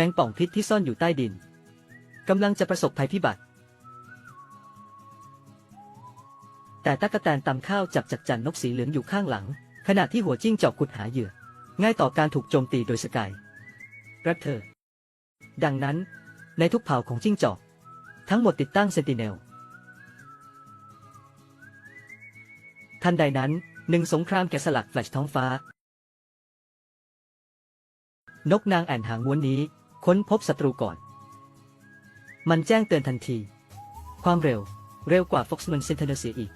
แมงป่องพิษที่ซ่อนอยู่ใต้ดินกำลังจะประสบภัยพิบัติ แต่ตะกะแตนตำข้าวจับจักจันนกสีเหลืองอยู่ข้างหลัง ขณะที่หัวจิ้งจอกขุดหาเหยื่อ ง่ายต่อการถูกโจมตีโดยสกายรักเธอ ดังนั้น ในทุกเผ่าของจิ้งจอก ทั้งหมดติดตั้งเซนติเนล ทันใดนั้นหนึ่งสงครามแกะสลักแฟลชท้องฟ้า นกนางแอ่นหางม้วนนี้ ค้นพบศัตรูก่อน มันแจ้งเตือนทันที ความเร็ว เร็วกว่า Foxman Sentinel เสียอีก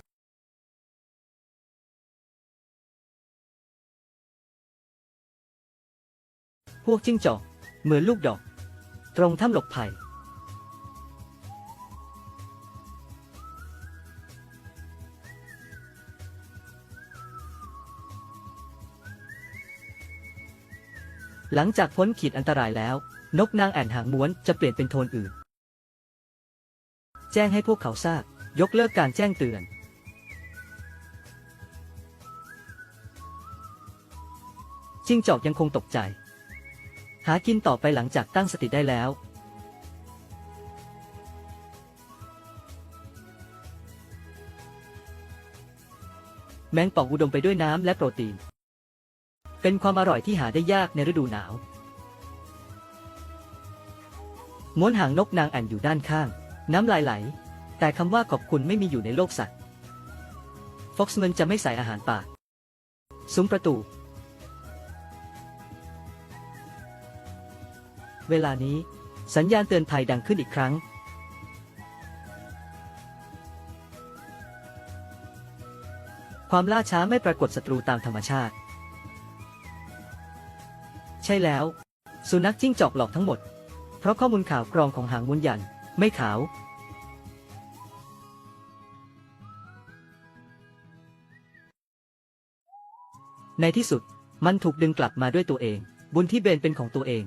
พวกจิ้งจอก เหมือนลูกดอก ตรงถ้ำหลบภัย หลังจากพ้นขีดอันตรายแล้ว นกนางแอ่นหางม้วนจะเปลี่ยนเป็นโทนอื่น แจ้งให้พวกเขาทราบ ยกเลิกการแจ้งเตือน จิ้งจอกยังคงตกใจ หากินต่อไปหลังจากตั้งสติได้แล้ว แมงป่องอุดมไปด้วยน้ำและโปรตีน เป็นความอร่อยที่หาได้ยากในฤดูหนาว ม้วนหางนกนางแอ่นอยู่ด้านข้าง น้ำลายไหล แต่คำว่าขอบคุณไม่มีอยู่ในโลกสัตว์ ฟ็อกซ์มันจะไม่ใส่อาหารป่าซุ้มประตู เวลานี้ สัญญาณเตือนภัยดังขึ้นอีกครั้ง ความล่าช้าไม่ปรากฏศัตรูตามธรรมชาติ ใช่แล้ว สุนัขจิ้งจอกหลอกทั้งหมด เพราะข้อมูลข่าวกรองของหางมุนยัน ไม่ขาว ในที่สุดมันถูกดึงกลับมาด้วยตัวเอง บุญที่เบนเป็นของตัวเอง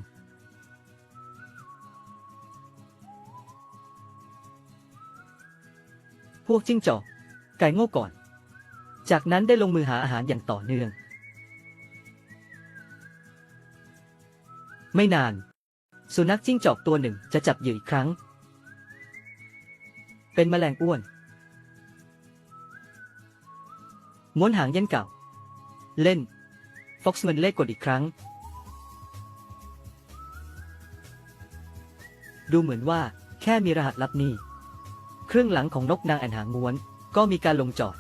พวกจิ้งจอก ไก่โง่ก่อน จากนั้นได้ลงมือหาอาหารอย่างต่อเนื่อง ไม่นาน สุนัขจิ้งจอกตัวหนึ่งจะจับเหยื่ออีกครั้ง เป็นแมลงอ้วน ม้วนหางยันเก่า เล่น ฟ็อกซ์มันเลขกดอีกครั้ง ดูเหมือนว่าแค่มีรหัสลับนี้ เครื่องหลังของนกนางแอ่นหางม้วน ก็มีการลงจอด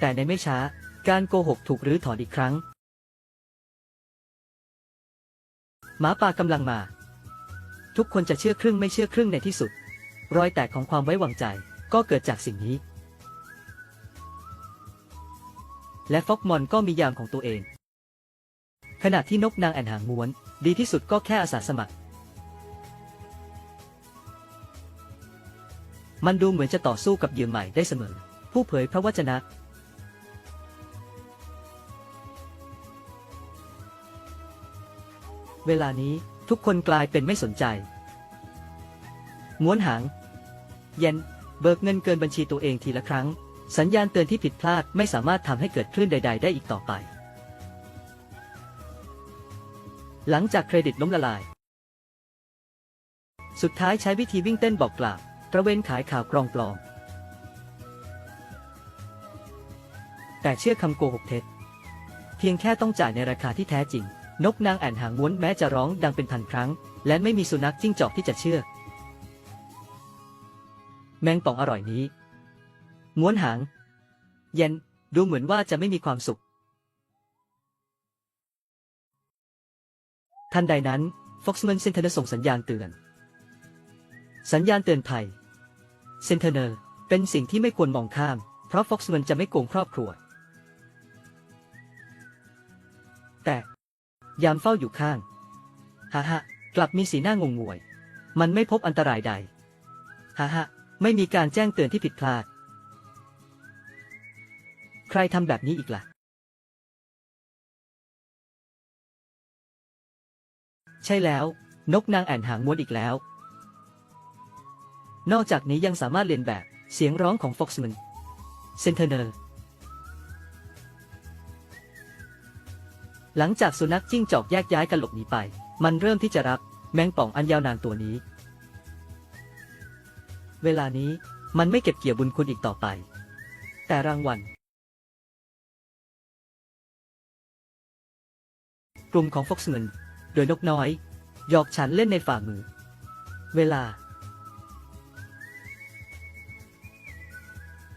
แต่ในไม่ช้า การโกหกถูกรื้อถอนอีกครั้ง หมาป่ากำลังมา ทุกคนจะเชื่อครึ่งไม่เชื่อครึ่งในที่สุด รอยแตกของความไว้วางใจก็เกิดจากสิ่งนี้ และฟ็อกมอนก็มียามของตัวเอง ขณะที่นกนางแอ่นหางม้วน ดีที่สุดก็แค่อาสาสมัคร มันดูเหมือนจะต่อสู้กับเหยื่อใหม่ได้เสมอ ผู้เผยพระวจนะ เวลานี้ทุกคนกลายเป็นไม่สนใจ ม้วนหาง เย็น เบิกเงินเกินบัญชีตัวเองทีละครั้ง สัญญาณเตือนที่ผิดพลาดไม่สามารถทำให้เกิดคลื่นใด ๆ ได้อีกต่อไป หลังจากเครดิตล้มละลาย สุดท้ายใช้วิธีวิ่งเต้นบอกกล่าวตระเวนขายข่าวกรองปลอม แต่เชื่อคำโกหกเท็จ เพียงแค่ต้องจ่ายในราคาที่แท้จริง นกนางแอ่นหางม้วนแม้จะร้องดังเป็นพันครั้ง และไม่มีสุนัขจิ้งจอกที่จะเชื่อ แมงป่องอร่อยนี้ ม้วนหาง เย็นดูเหมือนว่าจะไม่มีความสุข ทันใดนั้น Foxman Sentinel ส่งสัญญาณเตือน สัญญาณเตือนภัย Sentinel เป็นสิ่งที่ไม่ควรมองข้าม เพราะ Foxman จะไม่โกงครอบครัว แต่ ยามเฝ้าอยู่ข้างฮ่าฮะกลับมีสีหน้างงงวย มันไม่พบอันตรายใดฮ่าฮะไม่มีการแจ้งเตือนที่ผิดพลาด ใครทำแบบนี้อีกล่ะ ใช่แล้ว นกนางแอ่นหางม้วนอีกแล้ว นอกจากนี้ยังสามารถเรียนแบบเสียงร้องของ Foxman Sentinel หลังจากสุนัขจิ้งจอกแยกย้ายกันหลบหนีไป มันเริ่มที่จะรักแมงป่องอันยาวนานตัวนี้ เวลานี้มันไม่เก็บเกี่ยวบุญคุณอีกต่อไป แต่รางวัลกลุ่มของฟอกซ์เงินโดยนกน้อย หยอกฉันเล่นในฝ่ามือ เวลา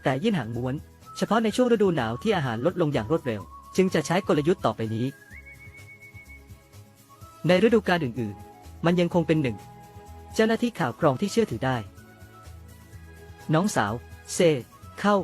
แต่ยื่นหางม้วน เฉพาะในช่วงฤดูหนาวที่อาหารลดลงอย่างรวดเร็ว จึงจะใช้กลยุทธ์ต่อไปนี้ ในฤดูกาลอื่นๆ มันยังคงเป็นหนึ่ง เจ้าหน้าที่ข่าวกรองที่เชื่อถือได้ น้องสาว เซ เข้า